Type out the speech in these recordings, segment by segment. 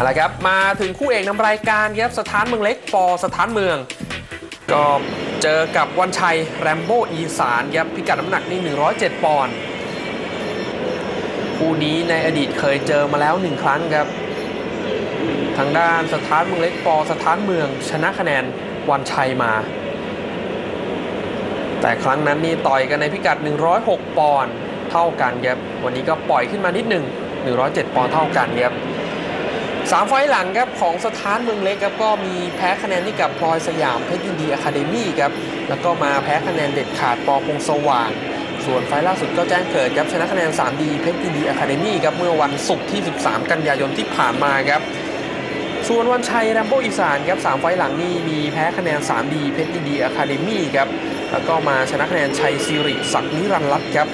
เอาละครับมาถึงคู่เอกนำรายการครับสถานเมืองเล็กปอสถานเมือง ก็เจอกับวันชัยแรมโบ้อีสานครับพิกัดน้ำหนักนี่107 ปอนด์คู่นี้ในอดีตเคยเจอมาแล้วหนึ่งครั้งครับ ทางด้านสถานเมืองเล็กปอสถานเมือง ชนะคะแนนวันชัยมา แต่ครั้งนั้นนี่ต่อยกันในพิกัด 106 ปอนด์เท่ากันครับวันนี้ก็ปล่อยขึ้นมานิดหนึ่ง107 ปอนด์เท่ากันครับ สามไฟล์หลังครับของสถานเมืองเล็กครับก็มีแพ้คะแนนที่กับพลอยสยามเพชรยินดีอะคาเดมี่ครับแล้วก็มาแพ้คะแนนเด็ดขาดปอพงสว่าง ส่วนไฟล์ล่าสุดก็แจ้งเกิดครับชนะคะแนน3ดีเพชรยินดีอะคาเดมี่ครับเมื่อวันศุกร์ที่ 13 กันยายนที่ผ่านมาครับส่วนวันชัยแรมโบ้อีสานครับสามไฟล์หลังนี่มีแพ้คะแนน3ดีเพชรยินดีอะคาเดมี่ครับแล้วก็มาชนะคะแนนชัยซิริศักดิ์นิรันดร์ครับ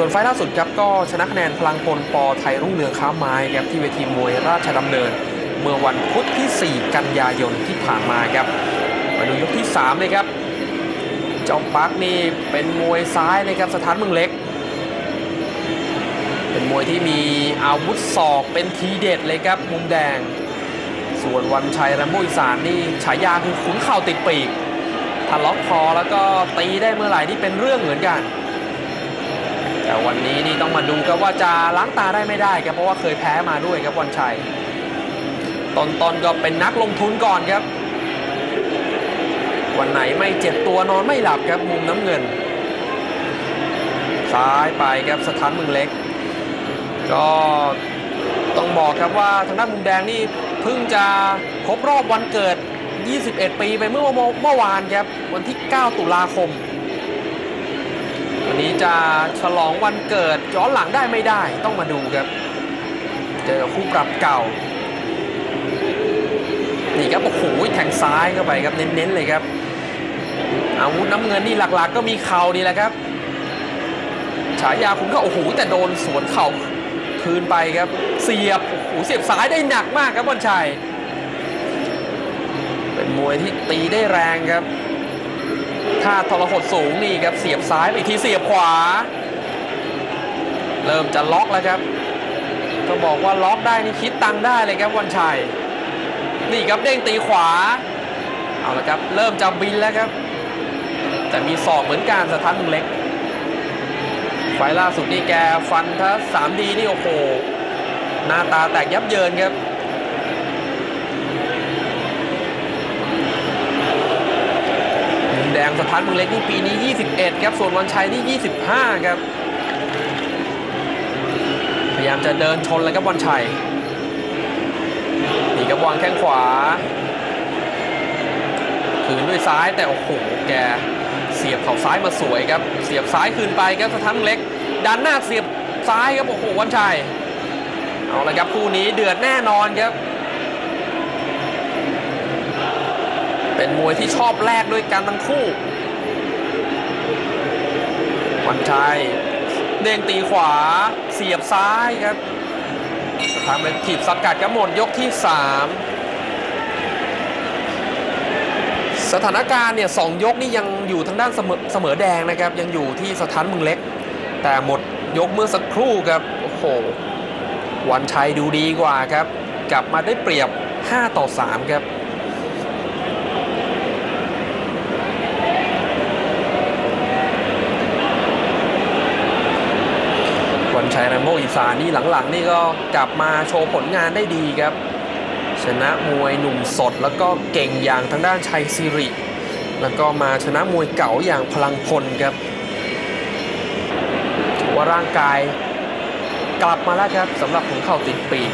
ส่วนไฟล์ล่าสุดครับก็ชนะคะแนนพลังพลปอไทยรุ่งเรืองค้าไม้ครับที่เวทีมวยราชดำเนิน เมื่อวันพุธที่ 4 กันยายนที่ผ่านมาครับมาดูยกที่3เลยครับเจ้าปักนี่เป็นมวยซ้ายนะครับสถานเมืองเล็ก เป็นมวยที่มีอาวุธศอกเป็นทีเด็ดเลยครับมุมแดง ส่วนวันชัยแรมโบอีสานนี่ฉายาคือขุนเข่าติดปีกถ้าล็อกคอแล้วก็ตีได้เมื่อไหร่นี่เป็นเรื่องเหมือนกัน แต่วันนี้นี่ต้องมาดูครับว่าจะล้างตาได้ไม่ได้ครับเพราะว่าเคยแพ้มาด้วยครับวันชัยตอนตอนก็เป็นนักลงทุนก่อนครับ วันไหนไม่เจ็บตัวนอนไม่หลับครับมุมน้ำเงิน ซ้ายไปครับสถานมืองเล็ก ก็ต้องบอกครับว่าทางด้านมุมแดงนี่เพิ่งจะครบรอบวันเกิด 21 ปีไปเมื่อเมื่อวานครับวันที่ 9 ตุลาคม นี้จะฉลองวันเกิดย้อนหลังได้ไม่ได้ต้องมาดูครับ เจอคู่ปรับเก่า นี่ครับโอ้โหแทงซ้ายเข้าไปครับเน้นๆเลยครับ อาวุธน้ำเงินนี่หลักๆ ก็มีเข่านี่แหละครับ ฉายาคุณก็โอ้โหแต่โดนสวนเข่าคืนไปครับ เสียบโอ้โหเสียบซ้ายได้หนักมากครับบอลชัยเป็นมวยที่ตีได้แรงครับ ท่าทรหดสูงนี่ครับเสียบซ้ายไปอีกทีเสียบขวา เริ่มจะล็อกแล้วครับก็บอกว่าล็อกได้นี่คิดตังได้เลยครับวันชัยนี่ครับเด้งตีขวา เอาละครับเริ่มจะบินแล้วครับ แต่มีศอกเหมือนกันสถานเมืองเล็ก ไฟล์ล่าสุดนี่แกฟันถ้าสามดีนี่โอ้โหหน้าตาแตกยับเยินครับ มุมแดงสถานเมืองเล็กนี่ปีนี้ 21 ครับ ส่วนวันชัยนี่ 25 ครับ พยายามจะเดินชนเลยครับวันชัย นี่ครับวางแข้งขวาคืนด้วยซ้ายแต่โอ้โหแกเสียบเข่าซ้ายมาสวยครับ เสียบซ้ายคืนไปครับสถานเล็ก ดันหน้าเสียบซ้ายครับโอ้โหวันชัย เอาละครับคู่นี้เดือดแน่นอนครับ เป็นมวยที่ชอบแลกด้วยกันทั้งคู่วันชัยเด้งตีขวาเสียบซ้ายครับทำเป็นถีบสกัดครับหมดยกที่ 3 สถานการณ์เนี่ยสองยกนี่ยังอยู่ทางด้านเสมอเสมอแดงนะครับ ยังอยู่ที่สถานมืองเล็ก แต่หมดยกเมื่อสักครู่ครับ โอ้โห วันชัยดูดีกว่าครับ กลับมาได้เปรียบ 5 ต่อ 3 ครับ ชัยแรมโบ้อีสานนี่หลังๆ นี่ก็กลับมาโชว์ผลงานได้ดีครับ ชนะมวยหนุ่มสดแล้วก็เก่งอย่างทางด้านชัยซิริ แล้วก็มาชนะมวยเก่าอย่างพลังพลครับถือว่าร่างกายกลับมาแล้วครับสำหรับขุนเข่าติดปีก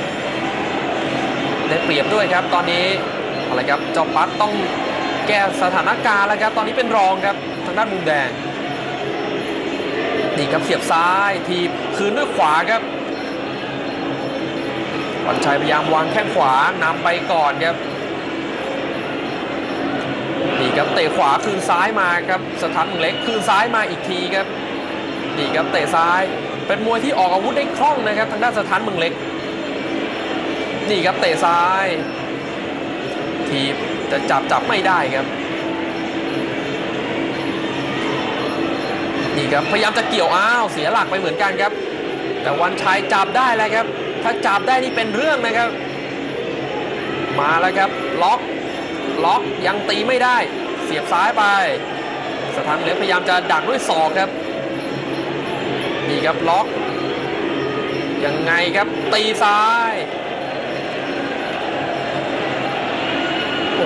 ได้เปรียบด้วยครับตอนนี้อะไรครับเจ้าปัดต้องแก้สถานการณ์แล้วครับ ตอนนี้เป็นรองครับทางด้านมุมแดง นี่ครับเสียบซ้ายทีคืนด้วยขวาครับวันชัยพยายามวางแข้งขวานำไปก่อนครับนี่ครับเตะขวาคืนซ้ายมาครับสถานเล็กคืนซ้ายมาอีกทีครับนี่ครับเตะซ้ายเป็นมวยที่ออกอาวุธได้คล่องนะครับทางด้านสถานเมืองเล็ก นี่ครับเตะซ้าย ทีจะจับจับไม่ได้ครับ นี่ครับพยายามจะเกี่ยวอ้าวเสียหลักไปเหมือนกันครับ แต่วันชัยจับได้แล้วครับ ถ้าจับได้นี่เป็นเรื่องนะครับ มาแล้วครับล็อกล็อกยังตีไม่ได้ เสียบซ้ายไป สถานเล็กพยายามจะดักด้วยศอกครับนี่ครับล็อกยังไงครับตีซ้าย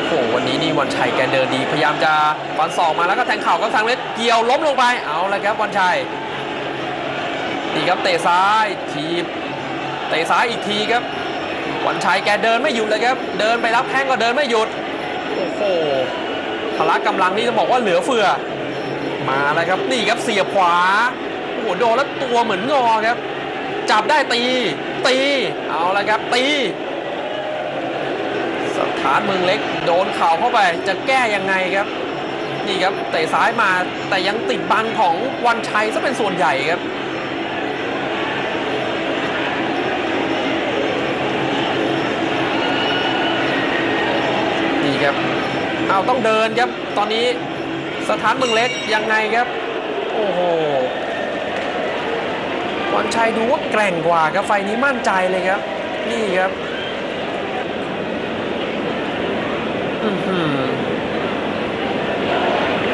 โอ้โหวันนี้นี่วันชัยแกเดินดี พยายามจะฟันศอกมาแล้วก็แทงเข่ากับทางเล็กเกี่ยวล้มลงไปเอาละครับวันชัยนี่ครับเตะซ้ายทีบเตะซ้ายอีกทีครับ วันชัยแกเดินไม่หยุดเลยครับ เดินไปรับแข้งก็เดินไม่หยุดโอ้โหพละกำลังนี่จะบอกว่าเหลือเฟือ มาแล้วครับนี่ครับเสียบขวาโอ้โหโดนแล้วตัวเหมือนงอครับ จับได้ตี ตีเอาละครับตี สถานเมืองเล็ก โดนเข่าเข้าไปจะแก้ยังไงครับ นี่ครับเตะซ้ายมาแต่ยังติดบังของวันชัยซะเป็นส่วนใหญ่ครับนี่ครับเอาต้องเดินครับตอนนี้สถานเมืองเล็กยังไงครับ โอ้โหวันชัยดูว่าแกร่งกว่าครับไฟนี้มั่นใจเลยครับ นี่ครับ อื้อหือ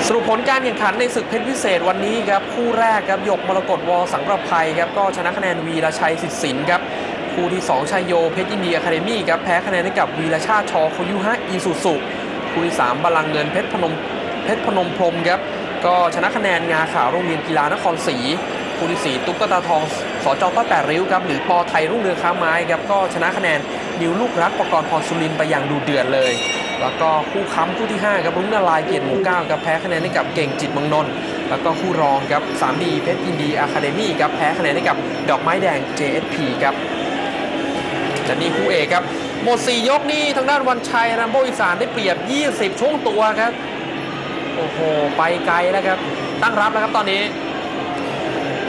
สรุปผลการแข่งขันในศึกเพชรพิเศษวันนี้ครับ คู่แรกครับหยกมรกตวอสังประภัยครับก็ชนะคะแนนวีรชัยสิทธิ์สินครับ คู่ที่ 2ชัยโยเพชรยินดีอะคาเดมี่ครับแพ้คะแนนให้กับวีรชาติชอโคยุฮะอีสุสุคู่ที่3บาลังเงินเพชรพนมเพชรพนมพรมครับก็ชนะคะแนนงาขาวโรงเรียนกีฬานครศรีคู่ที่ 4 ตุ๊กตาทองสจต้อแปดริ้วครับหรือปอไทยรุ่งเรืองค้าไม้ครับก็ชนะคะแนนนิวลูกรักประกรณ์พรสุรินไปอย่างดูเดือดเลย แล้วก็คู่ค้ำคู่ที่ 5 ครับรุ่งนาลายเกียรติหมู่เก้าครับแพ้คะแนนให้กับเก่งจิตมืองนนท์แล้วก็คู่รองครับ3ดีเพชรยินดีอะคาเดมี่ครับแพ้คะแนนให้กับดอกไม้แดง JSP ครับและนี่คู่เอกครับหมด 4 ยกนี่ทางด้านวันชัยรัมโบอีสานได้เปรียบ 20 ช่วงตัวครับ โอ้โห ไปไกลแล้วครับ ตั้งรับแล้วครับตอนนี้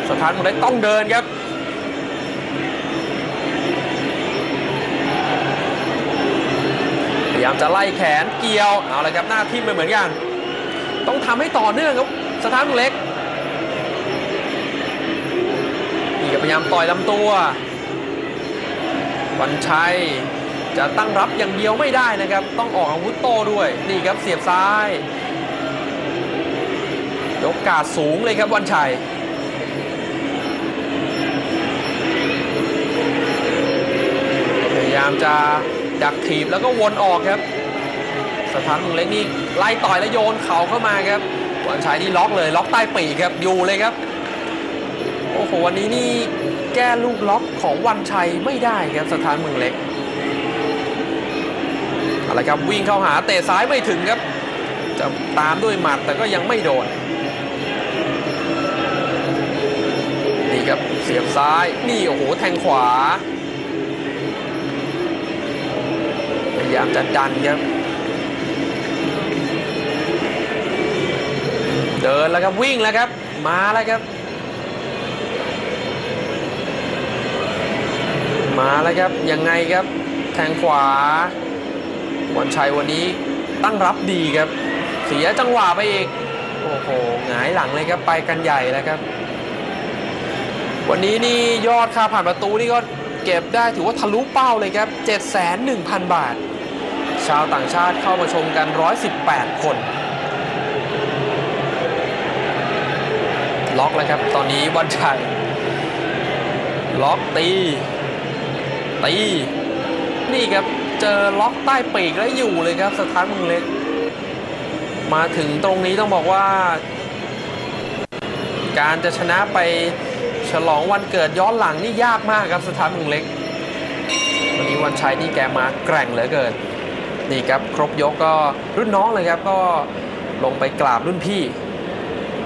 สถานมืองเล็กต้องเดินครับ พยายามจะไล่แขนเกี่ยวเอาเลยครับหน้าทิ่มไปเหมือนกัน ต้องทำให้ต่อเนื่องครับสถานเล็กนี่ก็พยายามต่อยลำตัว วันชัยจะตั้งรับอย่างเดียวไม่ได้นะครับ ต้องออกอาวุธโต้ด้วยนี่ครับเสียบซ้ายยกกาดสูงเลยครับวันชัยพยายามจะ ดักถีบแล้วก็วนออกครับ สถานเมืองเล็กนี่ไล่ต่อยแล้วโยนเข่าเข้ามาครับวันชัยนี่ล็อกเลยล็อกใต้ปีกครับอยู่เลยครับโอ้โหวันนี้นี่แก้ลูกล็อกของวันชัยไม่ได้ครับสถานเมืองเล็กอาละครับวิ่งเข้าหาเตะซ้ายไม่ถึงครับ จะตามด้วยหมัดแต่ก็ยังไม่โดนนี่ครับเสียบซ้ายนี่โอ้โหแทงขวา พยายามจะดันครับ เดินแล้วครับวิ่งแล้วครับ มาแล้วครับ มาแล้วครับยังไงครับ แทงขวาวันชัยวันนี้ตั้งรับดีครับ เสียจังหวะไปอีก โอ้โหหงายหลังเลยครับไปกันใหญ่แล้วครับ วันนี้นี่ยอดค่าผ่านประตูนี่ก็เก็บได้ถือว่าทะลุเป้าเลยครับ 7,100,000บาท ชาวต่างชาติเข้ามาชมกัน 118 คน ล็อกแล้วครับ ตอนนี้วันชัยล็อกตี ตี นี่ครับ เจอล็อกใต้ปีกแล้วอยู่เลยครับ สถานมืองเล็ก มาถึงตรงนี้ต้องบอกว่า การจะชนะไปฉลองวันเกิดย้อนหลังนี่ยากมากครับสถานมืองเล็กวันนี้วันชัยนี่แกมาแกร่งเหลือเกิน นี่ครับครบยกก็รุ่นน้องเลยครับก็ลงไปกราบรุ่นพี่